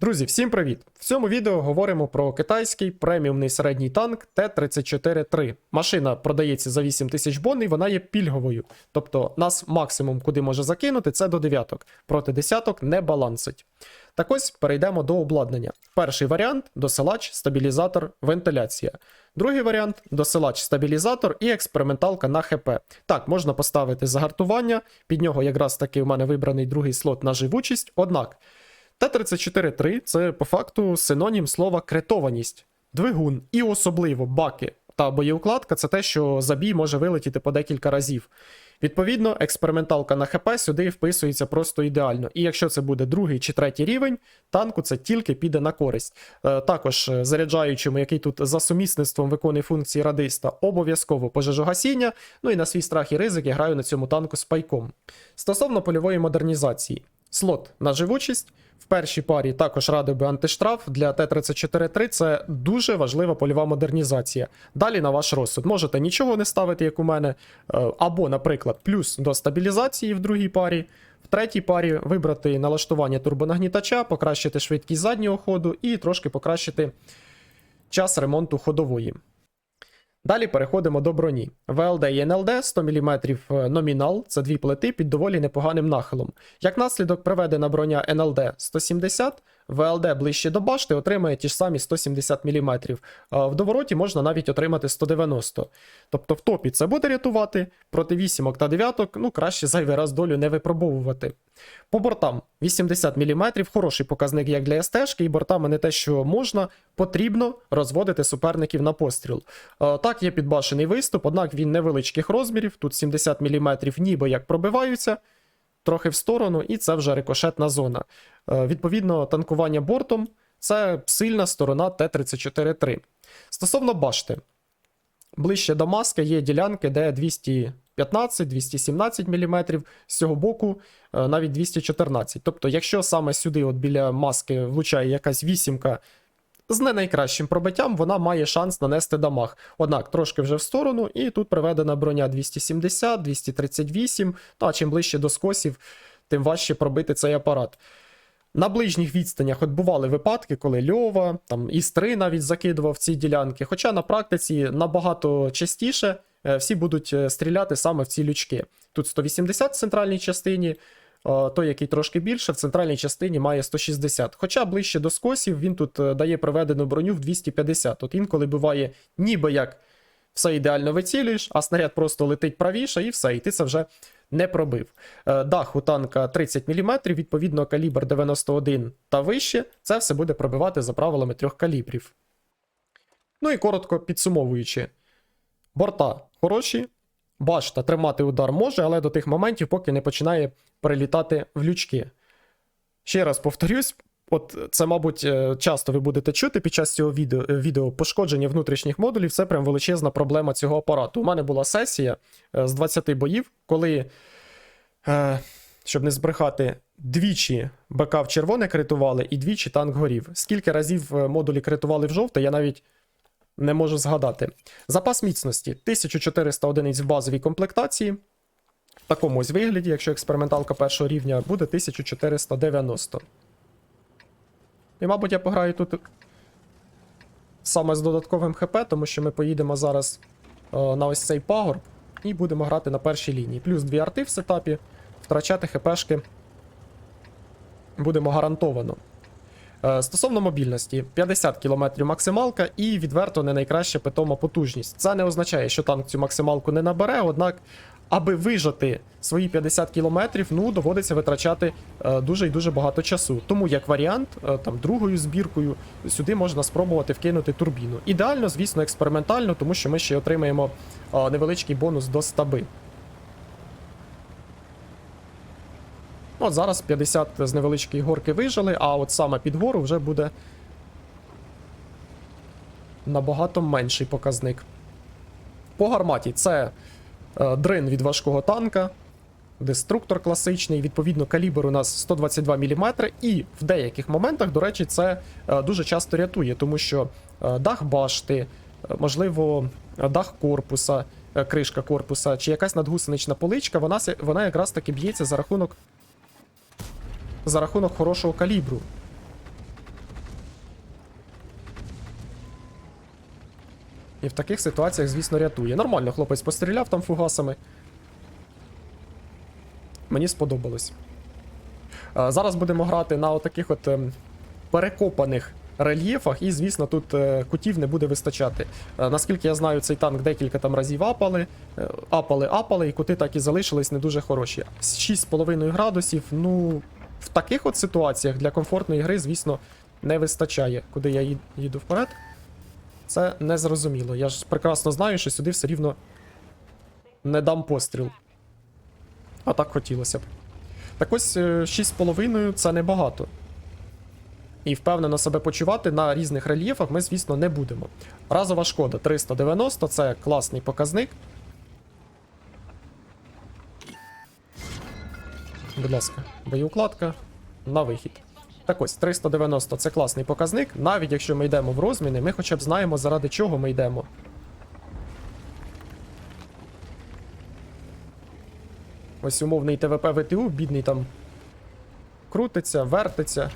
Друзі, всім привіт! В цьому відео говоримо про китайський преміумний середній танк Т-34-3. Машина продається за 8 тисяч бон і вона є пільговою. Тобто нас максимум, куди може закинути, це до дев'яток. Проти десяток не балансить. Так ось перейдемо до обладнання. Перший варіант досилач, стабілізатор, вентиляція. Другий варіант досилач, стабілізатор і експерименталка на ХП. Так, можна поставити загартування, під нього якраз таки в мене вибраний другий слот на живучість. Однак. Т-34-3 це по факту синонім слова кретованість. Двигун і особливо баки та боєукладка це те, що забій може вилетіти по декілька разів. Відповідно, експерименталка на ХП сюди вписується просто ідеально. І якщо це буде другий чи третій рівень, танку це тільки піде на користь. Е, також е, заряджаючому, який тут за сумісництвом виконує функції радиста, обов'язково пожежогасіння. Ну і на свій страх і ризик я граю на цьому танку з пайком. Стосовно польової модернізації, слот на живучість. В першій парі також радив би антиштраф для Т-34-3 це дуже важлива польова модернізація. Далі на ваш розсуд. Можете нічого не ставити, як у мене, е, або, наприклад, плюс до стабілізації в другій парі. В третій парі вибрати налаштування турбонагнітача, покращити швидкість заднього ходу і трошки покращити час ремонту ходової. Далі переходимо до броні. ВЛД і НЛД 100 мм номінал, це дві плити під доволі непоганим нахилом. Як наслідок приведена броня НЛД 170, ВЛД ближче до башти отримає ті ж самі 170 мм. В довороті можна навіть отримати 190. Тобто в топі це буде рятувати, проти вісімок та дев'яток, ну краще зайвий раз долю не випробовувати. По бортам 80 мм, хороший показник як для СТ, і бортами не те, що можна, потрібно розводити суперників на постріл. Так, є підбашений виступ, однак він невеличких розмірів, тут 70 мм ніби як пробиваються, трохи в сторону, і це вже рикошетна зона. Е, Відповідно, танкування бортом це сильна сторона Т-34-3. Стосовно башти, ближче до маски є ділянки, де 215-217 мм, з цього боку е, навіть 214. Тобто, якщо саме сюди, от біля маски, влучає якась вісімка з не найкращим пробиттям, вона має шанс нанести дамаг. Однак трошки вже в сторону, і тут приведена броня 270, 238. Ну а чим ближче до скосів, тим важче пробити цей апарат. На ближніх відстанях от бували випадки, коли Льова, там Іс-3 навіть закидував ці ділянки. Хоча на практиці набагато частіше е, всі будуть е, стріляти саме в ці лючки. Тут 180 в центральній частині, той, який трошки більше, в центральній частині має 160. Хоча ближче до скосів він тут е, дає приведену броню в 250. От інколи буває, ніби як все ідеально вицілюєш, а снаряд просто летить правіше, і все, і ти це вже не пробив. Е, Дах у танка 30 мм, відповідно, калібр 91 та вище. Це все буде пробивати за правилами трьох калібрів. Ну і коротко підсумовуючи, борта хороші, башта тримати удар може, але до тих моментів, поки не починає прилітати в лючки. Ще раз повторюсь. От це, мабуть, е, часто ви будете чути під час цього відео, е, відео пошкодження внутрішніх модулів. Це прям величезна проблема цього апарату. У мене була сесія е, з 20 боїв, коли, щоб не збрехати, двічі БК в червоне критували і двічі танк горів. Скільки разів модулі критували в жовте, я навіть не можу згадати. Запас міцності 1400 одиниць в базовій комплектації. В такому ось вигляді, якщо експерименталка першого рівня, буде 1490. І, мабуть, я пограю тут саме з додатковим ХП, тому що ми поїдемо зараз е, на ось цей пагорб і будемо грати на першій лінії. Плюс дві арти в сетапі, втрачати ХПшки будемо гарантовано. Е, Стосовно мобільності, 50 км максималка і відверто не найкраща питома потужність. Це не означає, що танк цю максималку не набере, однак, аби вижати свої 50 км, ну доводиться витрачати е, дуже і дуже багато часу. Тому, як варіант, е, там другою збіркою сюди можна спробувати вкинути турбіну. Ідеально, звісно, експериментально, тому що ми ще отримаємо невеличкий бонус до стаби. От зараз 50 з невеличкої горки вижили, а от саме під гору вже буде набагато менший показник. По гарматі це е, дрин від важкого танка, деструктор класичний, відповідно, калібр у нас 122 мм, і в деяких моментах, до речі, це е, дуже часто рятує, тому що е, дах башти, можливо, дах корпуса, кришка корпуса, чи якась надгусенична поличка, вона, вона якраз таки б'ється за рахунок за рахунок хорошого калібру. І в таких ситуаціях, звісно, рятує. Нормально хлопець постріляв там фугасами. Мені сподобалось. Е, зараз будемо грати на отаких от ем, перекопаних рельєфах, і, звісно, тут е, кутів не буде вистачати. Е, наскільки я знаю, цей танк декілька там разів апали, апали, апали, і кути так і залишились не дуже хороші. З 6,5 градусів, ну, в таких от ситуаціях для комфортної гри, звісно, не вистачає. Куди я їду вперед? Це незрозуміло. Я ж прекрасно знаю, що сюди все рівно не дам постріл. А так хотілося б. Так ось е, 6,5 це небагато. І впевнено себе почувати на різних рельєфах ми, звісно, не будемо. Разова шкода 390 це класний показник. Будь ласка, боєукладка на вихід. Так ось, 390 це класний показник. Навіть якщо ми йдемо в розміни, ми хоча б знаємо, заради чого ми йдемо. Ось умовний ТВП ВТУ, бідний там крутиться, вертиться.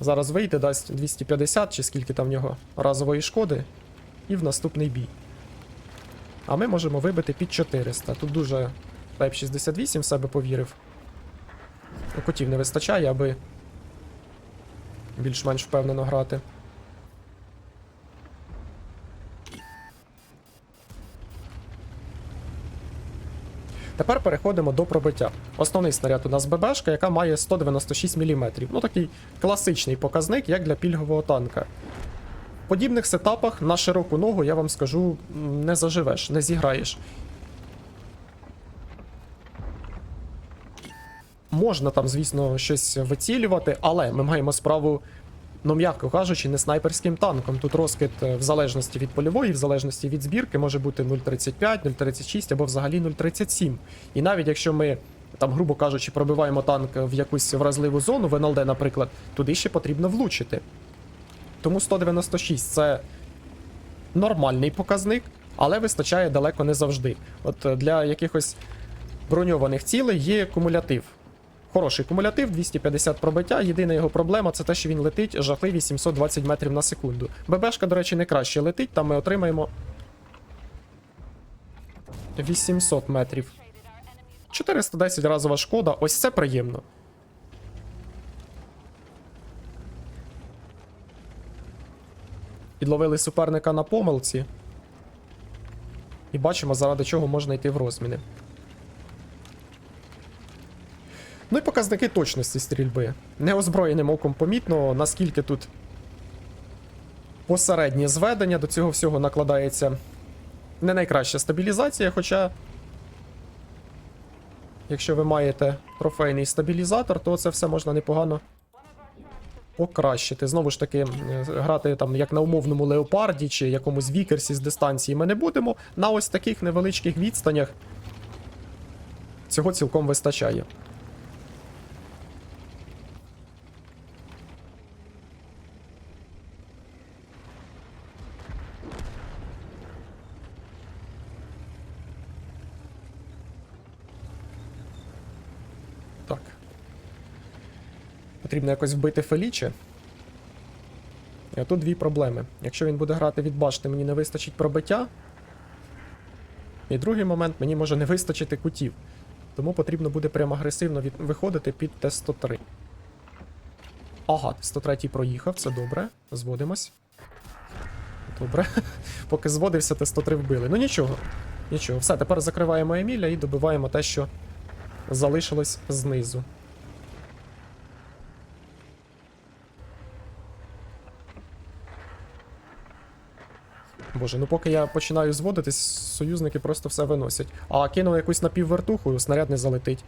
Зараз вийде, дасть 250 чи скільки там в нього разової шкоди, і в наступний бій. А ми можемо вибити під 400. Тут дуже Type 68 в себе повірив. Ну, Котів не вистачає, аби більш-менш впевнено грати. Тепер переходимо до пробиття. Основний снаряд у нас ББшка, яка має 196 мм. Ну такий класичний показник, як для пільгового танка. В подібних сетапах на широку ногу, я вам скажу, не заживеш, не зіграєш. Можна там, звісно, щось вицілювати, але ми маємо справу, ну м'яко кажучи, не снайперським танком. Тут розкид е, в залежності від польової, в залежності від збірки, може бути 0,35, 0,36 або взагалі 0,37. І навіть якщо ми, там, грубо кажучи, пробиваємо танк в якусь вразливу зону, в НЛД, наприклад, туди ще потрібно влучити. Тому 196 це нормальний показник, але вистачає далеко не завжди. От е, для якихось броньованих цілей є кумулятив. Хороший кумулятив, 250 пробиття. Єдина його проблема це те, що він летить жахливі 720 метрів на секунду. ББшка, до речі, не краще летить, там ми отримаємо 800 метрів. 410 разова шкода, ось це приємно. Підловили суперника на помилці. І бачимо, заради чого можна йти в розміни. Ну і показники точності стрільби. Неозброєним оком помітно, наскільки тут посереднє зведення, до цього всього накладається не найкраща стабілізація, хоча, якщо ви маєте трофейний стабілізатор, то це все можна непогано покращити. Знову ж таки, грати там як на умовному леопарді чи якомусь вікерсі з дистанції ми не будемо. На ось таких невеличких відстанях цього цілком вистачає. Так. Потрібно якось вбити Феліче. І тут дві проблеми. Якщо він буде грати від башти, мені не вистачить пробиття. І другий момент, мені може не вистачити кутів. Тому потрібно буде прямо агресивно від... виходити під Т-103. Ага, Т-103 проїхав, це добре. Зводимось. Добре. Поки зводився, Т-103 вбили. Ну нічого. Нічого. Все, тепер закриваємо Еміля і добиваємо те, що залишилось знизу. Боже, ну поки я починаю зводитись, союзники просто все виносять. А кинув якусь напіввертуху, снаряд не залетить.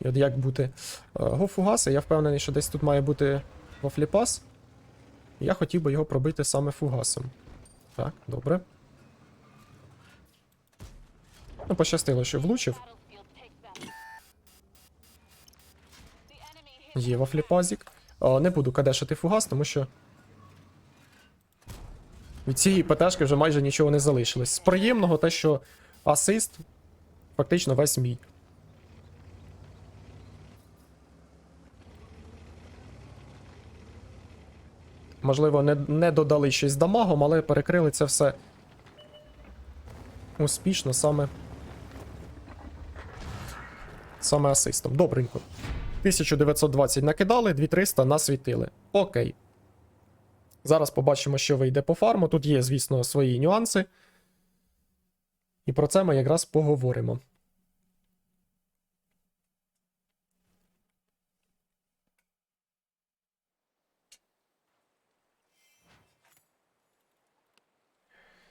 І от як бути. Е, Го фугаси, я впевнений, що десь тут має бути гофліпас. Я хотів би його пробити саме фугасом. Так, добре. Ну, пощастило, що влучив. Є вафліпазік. Не буду кадешити фугас, тому що. Від цієї ПТшки вже майже нічого не залишилось. З приємного те, що асист фактично весь мій. Можливо, не, не додали щось дамагом, але перекрили це все успішно саме. Саме асистом. Добренько. 1920 накидали, 2300 насвітили. Окей. Зараз побачимо, що вийде по фарму. Тут є, звісно, свої нюанси. І про це ми якраз поговоримо.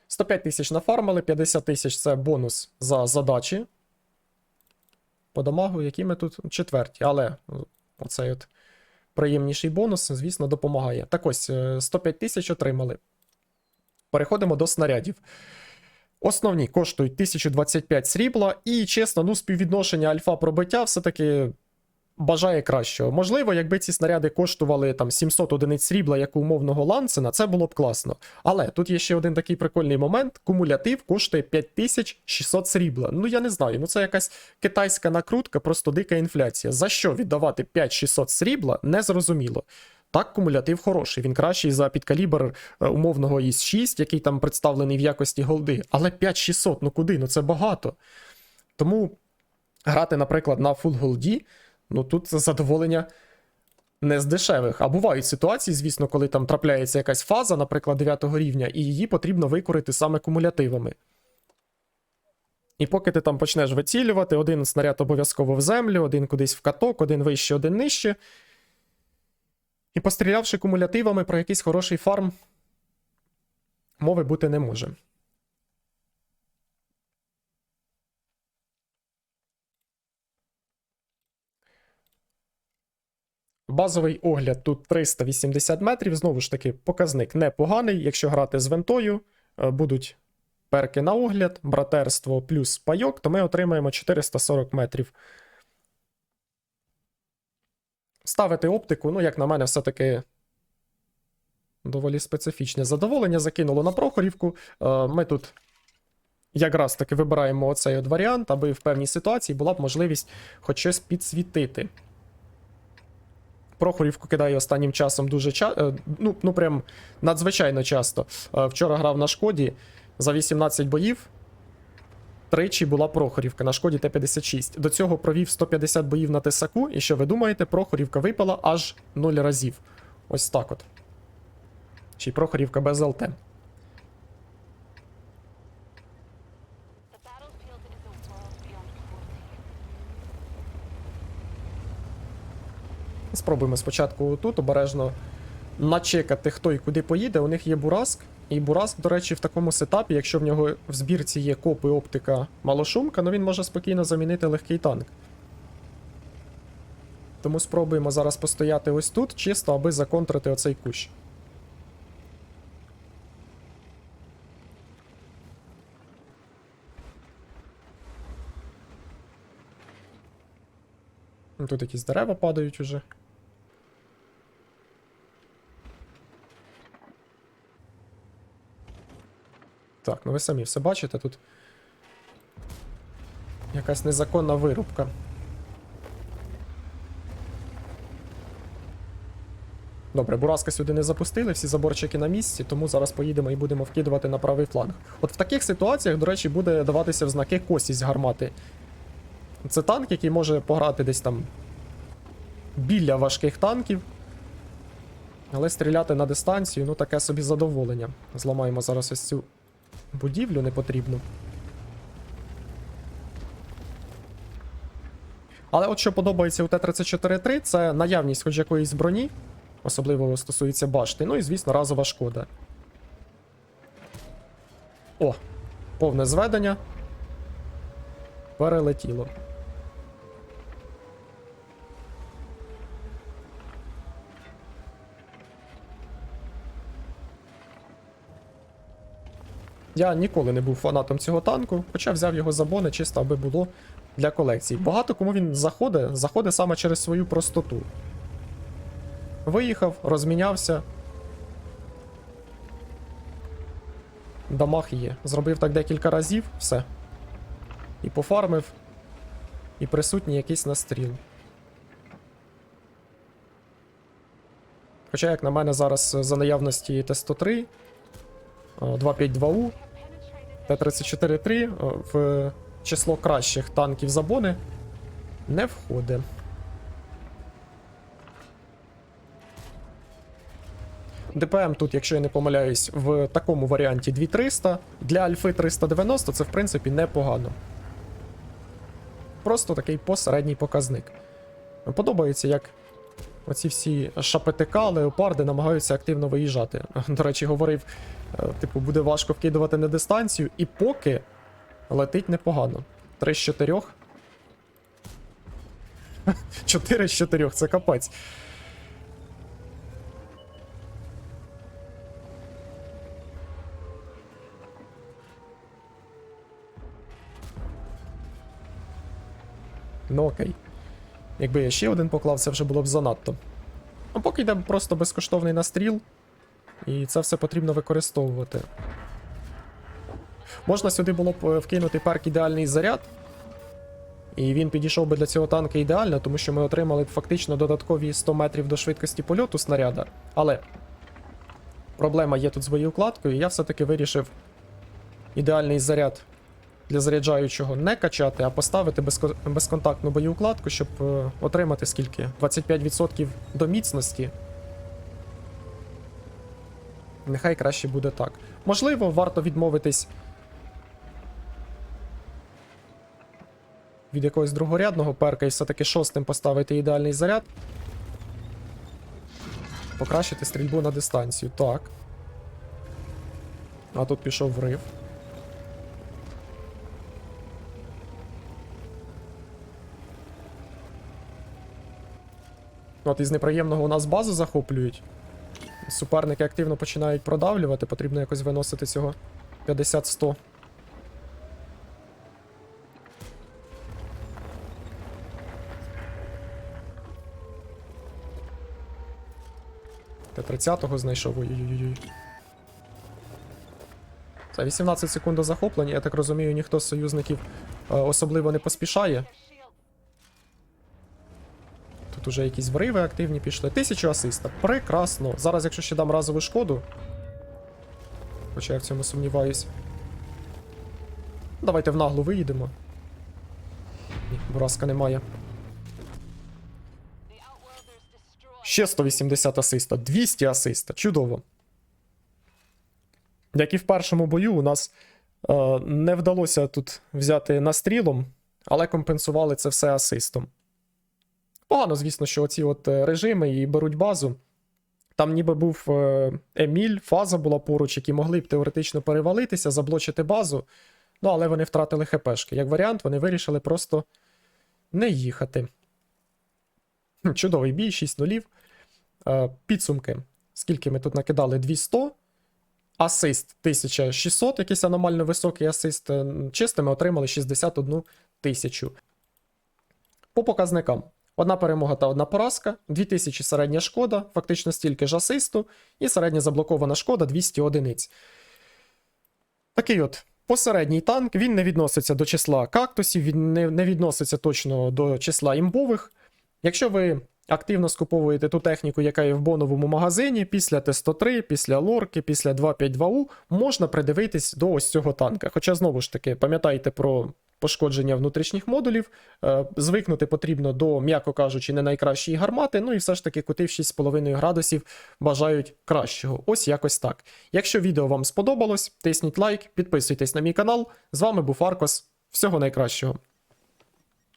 «105 тисяч нафармили, 50 тисяч це бонус за задачі. По дамагу, які ми тут четверті, але оцей от приємніший бонус, звісно, допомагає. Так ось, е, 105 тисяч отримали. Переходимо до снарядів. Основні коштують 1025 срібла, і чесно, ну, співвідношення альфа пробиття все-таки бажає кращого. Можливо, якби ці снаряди коштували там 700 одиниць срібла, як у умовного ланцена, це було б класно. Але тут є ще один такий прикольний момент: кумулятив коштує 5600 срібла. Ну я не знаю, ну це якась китайська накрутка, просто дика інфляція. За що віддавати 5600 срібла, незрозуміло. Так, кумулятив хороший, він кращий за підкалібр е, умовного із 6, який там представлений в якості голди. Але 5600, ну куди? Ну це багато. Тому грати, наприклад, на Full Голді, ну тут задоволення не з дешевих. А бувають ситуації, звісно, коли там трапляється якась фаза, наприклад, 9 рівня, і її потрібно викорити саме кумулятивами. І поки ти там почнеш вицілювати, один снаряд обов'язково в землю, один кудись в каток, один вище, один нижче. І пострілявши кумулятивами про якийсь хороший фарм, мови бути не може. Базовий огляд тут 380 метрів. Знову ж таки, показник непоганий. Якщо грати з вентою, е, будуть перки на огляд, братерство плюс пайок, то ми отримаємо 440 метрів. Ставити оптику, ну, як на мене, все-таки доволі специфічне задоволення. Закинуло на Прохорівку. Е, Ми тут якраз таки вибираємо оцей от варіант, аби в певній ситуації була б можливість хоч щось підсвітити. Прохорівку кидає останнім часом дуже часто. Ну, ну прям надзвичайно часто. Е, Вчора грав на шкоді за 18 боїв. Тричі була Прохорівка на шкоді Т-56. До цього провів 150 боїв на Тесаку, і що ви думаєте, Прохорівка випала аж 0 разів. Ось так от. Чи Прохорівка без ЛТ. Спробуємо спочатку тут обережно начекати, хто і куди поїде. У них є Бураск. І Бураск, до речі, в такому сетапі, якщо в нього в збірці є копи оптика малошумка, ну він може спокійно замінити легкий танк. Тому спробуємо зараз постояти ось тут, чисто аби законтрити оцей кущ. Тут якісь дерева падають уже. Так, ну ви самі все бачите тут. Якась незаконна вирубка. Добре, Бураска сюди не запустили, всі заборчики на місці, тому зараз поїдемо і будемо вкидувати на правий фланг. От в таких ситуаціях, до речі, буде даватися в знаки косість гармати. Це танк, який може пограти десь там біля важких танків. Але стріляти на дистанцію, ну таке собі задоволення. Зламаємо зараз ось цю будівлю не потрібно. Але от що подобається у Т-34-3, це наявність хоч якоїсь броні, особливо стосується башти, ну і, звісно, разова шкода. О, повне зведення. Перелетіло. Я ніколи не був фанатом цього танку, хоча взяв його за бони чисто аби було для колекції. Багато кому він заходить, заходить саме через свою простоту. Виїхав, розмінявся. Дамаг є. Зробив так декілька разів, все. І пофармив, і присутній якийсь настріл. Хоча, як на мене, зараз за наявності Т-103, е, 252У, Т-34-3 е, в число кращих танків за бони не входить. ДПМ тут, якщо я не помиляюсь, в такому варіанті 2300. Для Альфи 390 це в принципі непогано. Просто такий посередній показник. Подобається, як оці всі ШПТК, леопарди намагаються активно виїжджати. До речі, говорив, типу, буде важко вкидувати на дистанцію, і поки летить непогано. 3 з 4. 4 з 4, це капець. Ну окей. Якби я ще один поклав, це вже було б занадто. А поки йде просто безкоштовний настріл, і це все потрібно використовувати. Можна сюди було б е, вкинути перк ідеальний заряд. І він підійшов би для цього танка ідеально, тому що ми отримали б фактично додаткові 100 метрів до швидкості польоту снаряда. Але проблема є тут з боєукладкою, і я все-таки вирішив ідеальний заряд для заряджаючого не качати, а поставити безко- безконтактну боєукладку, щоб е, отримати скільки? 25% до міцності. Нехай краще буде так. Можливо, варто відмовитись від якогось другорядного перка і все-таки шостим поставити ідеальний заряд. Покращити стрільбу на дистанцію. Так. А тут пішов врив. От із неприємного у нас базу захоплюють. Суперники активно починають продавлювати, потрібно якось виносити цього 50-100. Т-30-го знайшов. Ой-ой-ой. Це 18 секунд захоплення, я так розумію, ніхто з союзників е, особливо не поспішає. Тут уже якісь вриви активні пішли. Тисячу асиста. Прекрасно. Зараз, якщо ще дам разову шкоду. Хоча я в цьому сумніваюсь. Давайте в наглу виїдемо. Ні, бураска немає. Ще 180 асиста, 200 асиста. Чудово. Як і в першому бою, у нас е, не вдалося тут взяти настрілом, але компенсували це все асистом. Погано, звісно, що оці от е, режими і беруть базу. Там ніби був е, Еміль, фаза була поруч, які могли б теоретично перевалитися, заблочити базу. Ну, але вони втратили ХПшки. Як варіант, вони вирішили просто не їхати. Чудовий бій, 6 нулів. Е, Підсумки. Скільки ми тут накидали? 200. Асист 1600, якийсь аномально високий асист. Чистими отримали 61 тисячу. По показникам. Одна перемога та одна поразка, 2000 середня шкода, фактично стільки ж асисту, і середня заблокована шкода 200 одиниць. Такий от посередній танк, він не відноситься до числа кактусів, він не, не відноситься точно до числа імбових. Якщо ви активно скуповуєте ту техніку, яка є в боновому магазині, після Т-103, після лорки, після 252У, можна придивитись до ось цього танка. Хоча, знову ж таки, пам'ятайте про пошкодження внутрішніх модулів, е, звикнути потрібно до, м'яко кажучи, не найкращої гармати, ну і все ж таки кути в 6,5 градусів бажають кращого. Ось якось так. Якщо відео вам сподобалось, тисніть лайк, підписуйтесь на мій канал. З вами був Аркос. Всього найкращого.